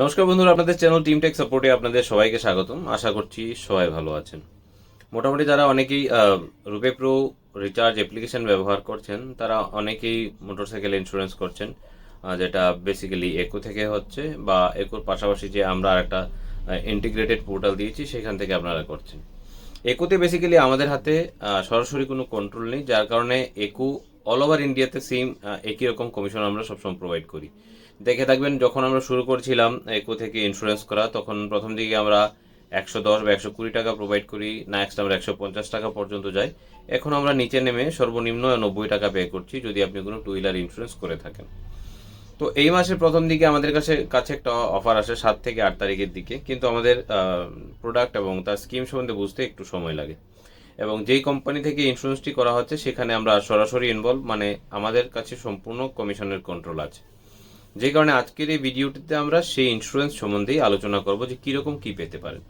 নমস্কার বন্ধুরা, আপনাদের চ্যানেল টিম টেক সাপোর্টে আপনাদের সবাইকে স্বাগতম। আশা করছি সবাই ভালো আছেন। মোটামুটি যারা অনেকেই রুপে প্রো রিচার্জ অ্যাপ্লিকেশন ব্যবহার করছেন, তারা অনেকেই মোটরসাইকেল ইন্স্যুরেন্স করছেন যেটা বেসিক্যালি একো থেকে হচ্ছে বা একোর পাশাপাশি যে আমরা একটা ইন্টিগ্রেটেড পোর্টাল দিয়েছি, সেখান থেকে আপনারা করছেন। একোতে বেসিক্যালি আমাদের হাতে সরাসরি কোনো কন্ট্রোল নেই, যার কারণে একু অল ওভার ইন্ডিয়াতে সেম একই রকম কমিশন আমরা সবসময় প্রোভাইড করি। দেখে থাকবেন, যখন আমরা শুরু করছিলাম একো থেকে ইন্স্যুরেন্স করা, তখন প্রথম দিকে আমরা একশো দশ বা একশো কুড়ি টাকা প্রোভাইড করি না নেক্সট আমরা একশো পঞ্চাশ টাকা পর্যন্ত যাই। এখন আমরা নিচে নেমে সর্বনিম্ন নব্বই টাকা পে করছি, যদি আপনি কোনো টু হুইলার ইন্স্যুরেন্স করে থাকেন। তো এই মাসের প্রথম দিকে আমাদের কাছে কাছে একটা অফার আসে সাত থেকে আট তারিখের দিকে, কিন্তু আমাদের প্রোডাক্ট এবং তার স্কিম সম্বন্ধে বুঝতে একটু সময় লাগে। এবং যেই কোম্পানি থেকে ইন্স্যুরেন্সটি করা হচ্ছে, সেখানে আমরা সরাসরি ইনভলভ মানে আমাদের কাছে সম্পূর্ণ কমিশনের কন্ট্রোল আছে। যে কারণে আজকের এই ভিডিওটিতে আমরা সেই ইন্স্যুরেন্স সম্বন্ধেই আলোচনা করব যে কীরকম কী পেতে পারেন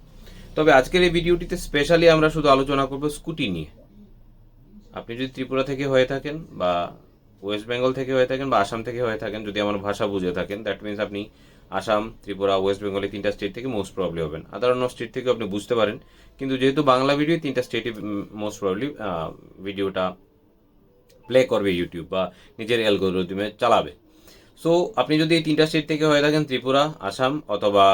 তবে আজকের এই ভিডিওটিতে স্পেশালি আমরা শুধু আলোচনা করব স্কুটি নিয়ে। আপনি যদি ত্রিপুরা থেকে হয়ে থাকেন বা ওয়েস্ট বেঙ্গল থেকে হয়ে থাকেন বা আসাম থেকে হয়ে থাকেন, যদি আমার ভাষা বুঝে থাকেন দ্যাট মিনস আপনি আসাম ত্রিপুরা ওয়েস্ট বেঙ্গল এই তিনটা স্টেট থেকে মোস্ট প্রবলি হবেন। আদার অন্য স্টেট থেকে আপনি বুঝতে পারেন, কিন্তু যেহেতু বাংলা ভিডিও তিনটা স্টেটই মোস্ট প্রবলি ভিডিওটা প্লে করবে ইউটিউব বা নিজের অ্যালগোরিদমে চালাবে। সো আপনি যদি এই তিনটা স্টেট থেকে হয়ে থাকেন, ত্রিপুরা আসাম অথবা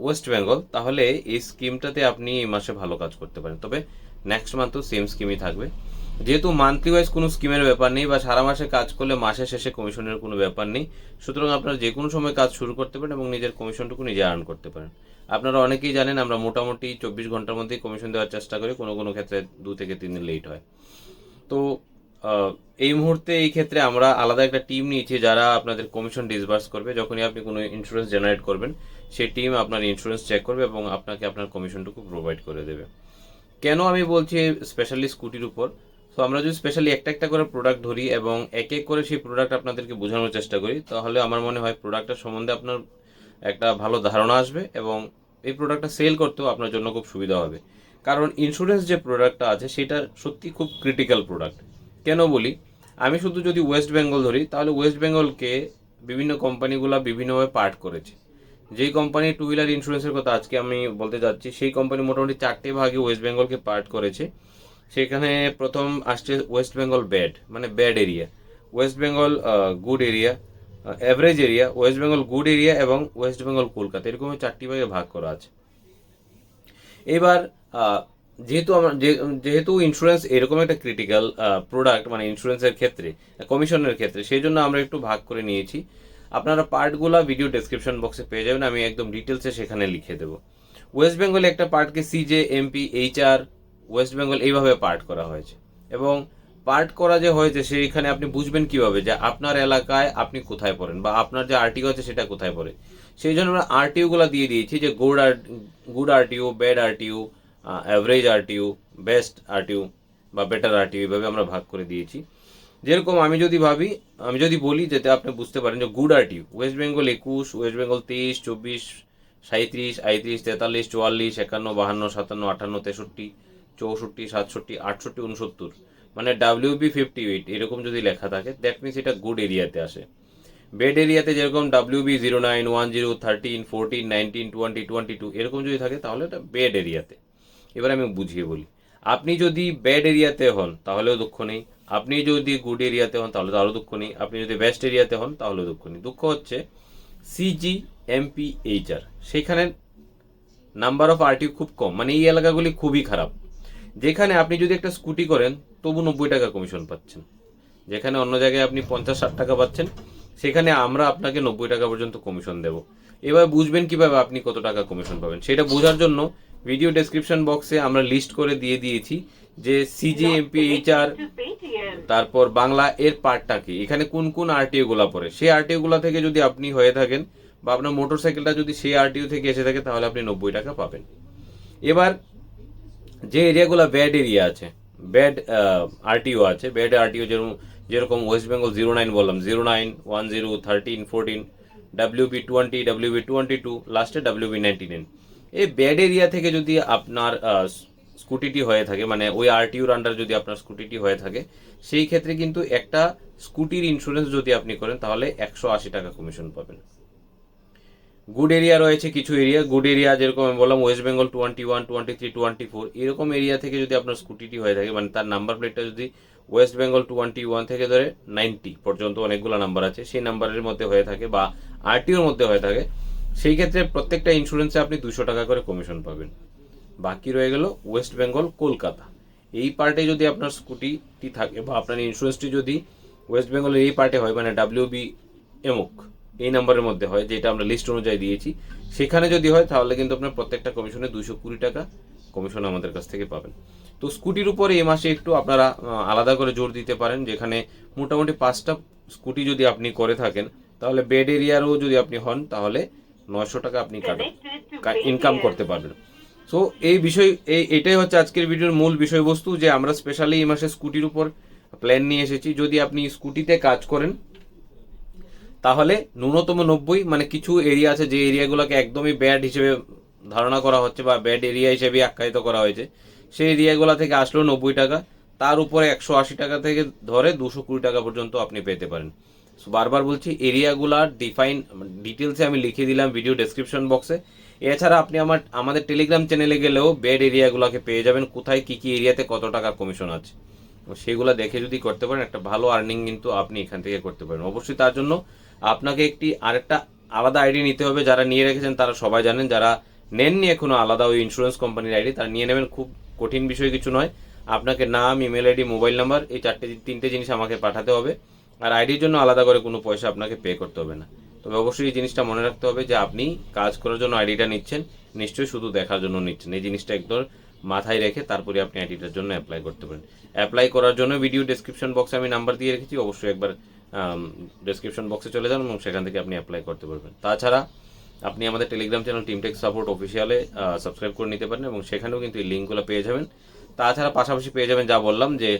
ওয়েস্ট বেঙ্গল তাহলে এই স্কিমটাতে আপনি এই মাসে ভালো কাজ করতে পারেন। তবে নেক্সট মান্থও সেম স্কিমই থাকবে। যেহেতু মান্থলি ওয়াইজ কোনো স্কিমের ব্যাপার নেই বা সারা মাসে কাজ করলে মাসের শেষে কমিশনের কোনো ব্যাপার নেই, সুতরাং আপনারা যে কোনো সময় কাজ শুরু করতে পারেন এবং নিজের কমিশনটুকু নিজে আর্ন করতে পারেন। আপনারা অনেকেই জানেন আমরা মোটামুটি চব্বিশ ঘণ্টার মধ্যেই কমিশন দেওয়ার চেষ্টা করি, কোনো কোনো ক্ষেত্রে দু থেকে তিন দিন লেট হয়। তো এই মুহূর্তে এই ক্ষেত্রে আমরা আলাদা একটা টিম নিয়েছি যারা আপনাদের কমিশন ডিসবার্স করবে। যখনই আপনি কোনো ইন্স্যুরেন্স জেনারেট করবেন, সেই টিম আপনার ইন্স্যুরেন্স চেক করবে এবং আপনাকে আপনার কমিশনটুকু প্রোভাইড করে দেবে। কেন আমি বলছি স্পেশালি স্কুটির উপর? তো আমরা যদি স্পেশালি একটা একটা করে প্রোডাক্ট ধরি এবং এক এক করে সেই প্রোডাক্ট আপনাদেরকে বোঝানোর চেষ্টা করি, তাহলে আমার মনে হয় প্রোডাক্টের সম্বন্ধে আপনার একটা ভালো ধারণা আসবে এবং এই প্রোডাক্টটা সেল করতেও আপনার জন্য খুব সুবিধা হবে। কারণ ইন্স্যুরেন্স যে প্রোডাক্টটা আছে, সেটা সত্যি খুব ক্রিটিক্যাল প্রোডাক্ট কেন বলি? আমি শুধু যদি ওয়েস্ট বেঙ্গল ধরি, তাহলে ওয়েস্ট বেঙ্গলকে বিভিন্ন কোম্পানিগুলো বিভিন্নভাবে পার্ট করেছে। যেই কোম্পানি টু হুইলার ইন্স্যুরেন্সের কথা আজকে আমি বলতে যাচ্ছি, সেই কোম্পানি মোটামুটি চারটে ভাগে ওয়েস্ট বেঙ্গলকে পার্ট করেছে। সেখানে প্রথম আসছে ওয়েস্ট বেঙ্গল ব্যাড মানে bad area West Bengal good area average area West Bengal good area এবং ওয়েস্ট বেঙ্গল কলকাতা। এরকম চারটি ভাগে ভাগ করা আছে। এবার যেহেতু আমরা যেহেতু ইন্স্যুরেন্স এরকম একটা ক্রিটিক্যাল প্রোডাক্ট মানে ইন্স্যুরেন্সের ক্ষেত্রে কমিশনের ক্ষেত্রে, সেই জন্য আমরা একটু ভাগ করে নিয়েছি। আপনারা পার্টগুলো ভিডিও ডেসক্রিপশন বক্সে পেয়ে যাবেন, আমি একদম ডিটেলসে সেখানে লিখে দেবো। ওয়েস্ট বেঙ্গলে একটা পার্টকে সিজে এমপি এইচআর ওয়েস্ট বেঙ্গল এইভাবে পার্ট করা হয়েছে। এবং পার্ট করা যে হয়েছে, সেইখানে আপনি বুঝবেন কীভাবে যে আপনার এলাকায় আপনি কোথায় পড়েন বা আপনার যে আরটিও আছে সেটা কোথায় পড়ে। সেই জন্য আমরা আরটিওগুলো দিয়ে দিয়েছি যে গুড আর good RTO bad RTO average RTO best RTO বা বেটার আরটিও এইভাবে আমরা ভাগ করে দিয়েছি। যেরকম আমি যদি ভাবি, আমি যদি বলি যাতে আপনি বুঝতে পারেন যে গুড আরটিও ওয়েস্ট বেঙ্গল একুশ ওয়েস্ট বেঙ্গল তেইশ, চব্বিশ সাঁত্রিশ আইত্রিশ তেতাল্লিশ, চুয়াল্লিশ, একান্ন, বাহান্ন, সাতান্ন আটান্ন তেষট্টি চৌষট্টি, সাতষট্টি, আটষট্টি উনসত্তর মানে ডাব্লিউবি ফিফটি এইট এরকম যদি লেখা থাকে দ্যাট মিনস এটা গুড এরিয়াতে আসে। বেড এরিয়াতে যেরকম WB zero nine one zero thirteen fourteen nineteen twenty twenty two এরকম যদি থাকে, তাহলে এটা বেড এরিয়াতে এবার আমি বুঝিয়ে বলি। আপনি যদি ব্যাড এরিয়াতে হন, তাহলেও দুঃখ নেই। আপনি যদি গুড এরিয়াতে হন, তাহলে তাহলে দুঃখ নেই। আপনি যদি বেস্ট এরিয়াতে হন, তাহলেও দুঃখ নেই। দুঃখ হচ্ছে সিজি এমপি এইচআর সেখানে নাম্বার অফ আরটিও খুব কম। মানে এই এলাকাগুলি খুবই খারাপ। যেখানে আপনি যদি একটা স্কুটি করেন, তবু নব্বই টাকা কমিশন পাচ্ছেন। যেখানে অন্য জায়গায় আপনি পঞ্চাশ, ষাট টাকা পাচ্ছেন, সেখানে আমরা আপনাকে নব্বই টাকা পর্যন্ত কমিশন দেব। এবার বুঝবেন কীভাবে আপনি কত টাকা কমিশন পাবেন। সেটা বোঝার জন্য ভিডিও ডেসক্রিপশন বক্সে আমরা লিস্ট করে দিয়ে দিয়েছি যে সিজি এমপি এইচআর তারপর বাংলা এর পার্টটা কি, এখানে কোন কোন আরটিও গুলা পড়ে। সেই আরটিও গুলা থেকে যদি আপনি হয়ে থাকেন বা আপনার মোটরসাইকেলটা যদি সেই আরটিও থেকে এসে থাকে, তাহলে আপনি নব্বই টাকা পাবেন। এবার যে এরিয়াগুলো ব্যাড এরিয়া আছে ব্যাড আরটিও আছে ব্যাড আরটিও যেরকম যেরকম ওয়েস্ট বেঙ্গল জিরো নাইন বললাম zero nine one zero thirteen fourteen WB twenty WB twenty two লাস্টে ডাব্লিউবি নাইনটি নাইন এই ব্যাড এরিয়া থেকে যদি আপনার স্কুটিটি হয়ে থাকে মানে ওই আরটিওর আন্ডার যদি আপনার স্কুটিটি হয়ে থাকে, সেই ক্ষেত্রে কিন্তু একটা স্কুটির ইন্স্যুরেন্স যদি আপনি করেন, তাহলে একশো আশি টাকা কমিশন পাবেন। গুড এরিয়া রয়েছে কিছু এরিয়া গুড এরিয়া যেরকম আমি বললাম West Bengal twenty one twenty three twenty four এরকম এরিয়া থেকে যদি আপনার স্কুটিটি হয়ে থাকে মানে তার নাম্বার প্লেটটা যদি ওয়েস্ট বেঙ্গল টোয়েন্টি ওয়ান থেকে ধরে নাইনটি পর্যন্ত অনেকগুলো নাম্বার আছে, সেই নাম্বারের মধ্যে হয়ে থাকে বা আরটিওর মধ্যে হয়ে থাকে, সেই ক্ষেত্রে প্রত্যেকটা ইন্স্যুরেন্সে আপনি দুশো টাকা করে কমিশন পাবেন। বাকি রয়ে গেল ওয়েস্ট বেঙ্গল কলকাতা। এই পার্টে যদি আপনার স্কুটিটি থাকে বা আপনার ইন্স্যুরেন্সটি যদি ওয়েস্ট বেঙ্গলের এই পার্টে হয় মানে ডাব্লিউ বি এমক এই নাম্বারের মধ্যে হয় যেটা আমরা লিস্ট অনুযায়ী দিয়েছি। সেখানে যদি হয় তাহলে কিন্তু আপনার প্রত্যেকটা কমিশনে দুশো কুড়ি টাকা কমিশন আমাদের কাছ থেকে পাবেন। তো স্কুটির উপরে এই মাসে একটু আপনারা আলাদা করে জোর দিতে পারেন যেখানে মোটামুটি পাঁচটা স্কুটি যদি আপনি করে থাকেন তাহলে বেড এরিয়ারও যদি আপনি হন তাহলে নয়শো টাকা আপনি ইনকাম করতে পারবেন। সো এই বিষয় এই এটাই হচ্ছে আজকের ভিডিওর মূল বিষয়বস্তু যে আমরা স্পেশালি এই মাসে স্কুটির উপর প্ল্যান নিয়ে এসেছি। যদি আপনি স্কুটিতে কাজ করেন তাহলে ন্যূনতম নব্বই মানে কিছু এরিয়া আছে যে এরিয়াগুলোকে একদমই ব্যাড হিসেবে ধারণা করা হচ্ছে বা ব্যাড এরিয়া হিসেবে আখ্যায়িত করা হয়েছে। সেই এরিয়াগুলো থেকে আসলো নব্বই টাকা, তার উপরে একশো আশি টাকা থেকে ধরে দুশো কুড়ি টাকা পর্যন্ত আপনি পেতে পারেন। বারবার বলছি এরিয়াগুলার ডিফাইন ডিটেলসে আমি লিখে দিলাম ভিডিও ডেসক্রিপশন বক্সে এছাড়া আপনি আমার, আমাদের টেলিগ্রাম চ্যানেলে গেলেও বেড এরিয়াগুলোকে পেয়ে যাবেন, কোথায় কি কি এরিয়াতে কত টাকা কমিশন আছে। সেগুলো দেখে যদি করতে পারেন, একটা ভালো আর্নিং কিন্তু আপনি এখান থেকে করতে পারেন। অবশ্যই তার জন্য আপনাকে একটি আরেকটা আলাদা আইডি নিতে হবে, যারা নিয়ে রেখেছেন তারা সবাই জানেন, যারা নেননি এখনও আলাদা ওই ইন্স্যুরেন্স কোম্পানির আইডি, তারা নিয়ে নেবেন, খুব কঠিন বিষয় কিছু নয়। আপনাকে নাম ইমেল আইডি মোবাইল নাম্বার এই চারটে তিনটে জিনিস আমাকে পাঠাতে হবে। আর আইডির জন্য আলাদা করে কোনো পয়সা আপনাকে পে করতে হবে না। তবে অবশ্যই এই জিনিসটা মনে রাখতে হবে যে আপনি কাজ করার জন্য আইডিটা নিচ্ছেন, নিশ্চয়ই শুধু দেখার জন্য নিচ্ছেন। এই জিনিসটা একদম মাথায় রেখে তারপরে আপনি আইডিটার জন্য অ্যাপ্লাই করতে পারেন। অ্যাপ্লাই করার জন্য ভিডিও ডেসক্রিপশন বক্সে আমি নাম্বার দিয়ে রেখেছি, অবশ্যই একবার ডেসক্রিপশন বক্সে চলে যান এবং সেখান থেকে আপনি অ্যাপ্লাই করতে পারবেন। তাছাড়া আপনি আমাদের টেলিগ্রাম চ্যানেল টিমটেক সাপোর্ট অফিসিয়ালে সাবস্ক্রাইব করে নিতে পারেন এবং সেখানেও কিন্তু এই লিঙ্কগুলো পেয়ে যাবেন। তাছাড়া পাশাপাশি পেয়ে যাবেন যা বললাম যে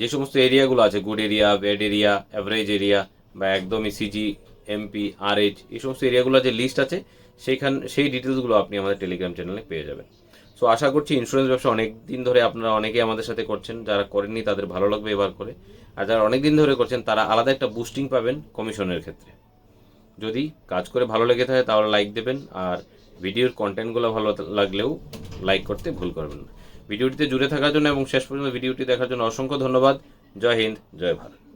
যে সমস্ত এরিয়াগুলো আছে good area bad area average area বা একদমই সিজি এমপি আর এইচ এই সমস্ত এরিয়াগুলো যে লিস্ট আছে সেইখান সেই ডিটেলসগুলো আপনি আমাদের টেলিগ্রাম চ্যানেলে পেয়ে যাবেন। সো আশা করছি ইন্স্যুরেন্স ব্যবসা অনেক দিন ধরে আপনারা অনেকেই আমাদের সাথে করছেন, যারা করেননি তাদের ভালো লাগবে এবার করে। আর যারা অনেক দিন ধরে করছেন, তারা আলাদা একটা বুস্টিং পাবেন কমিশনের ক্ষেত্রে। যদি কাজ করে ভালো লেগে থাকে, তাহলে লাইক দেবেন, আর ভিডিওর কন্টেন্টগুলো ভালো লাগলেও লাইক করতে ভুল করবেন না। ভিডিওটিতে জুড়ে থাকার জন্য এবং শেষ পর্যন্ত ভিডিওটি দেখার জন্য অসংখ্য ধন্যবাদ। জয় হিন্দ, জয় ভারত।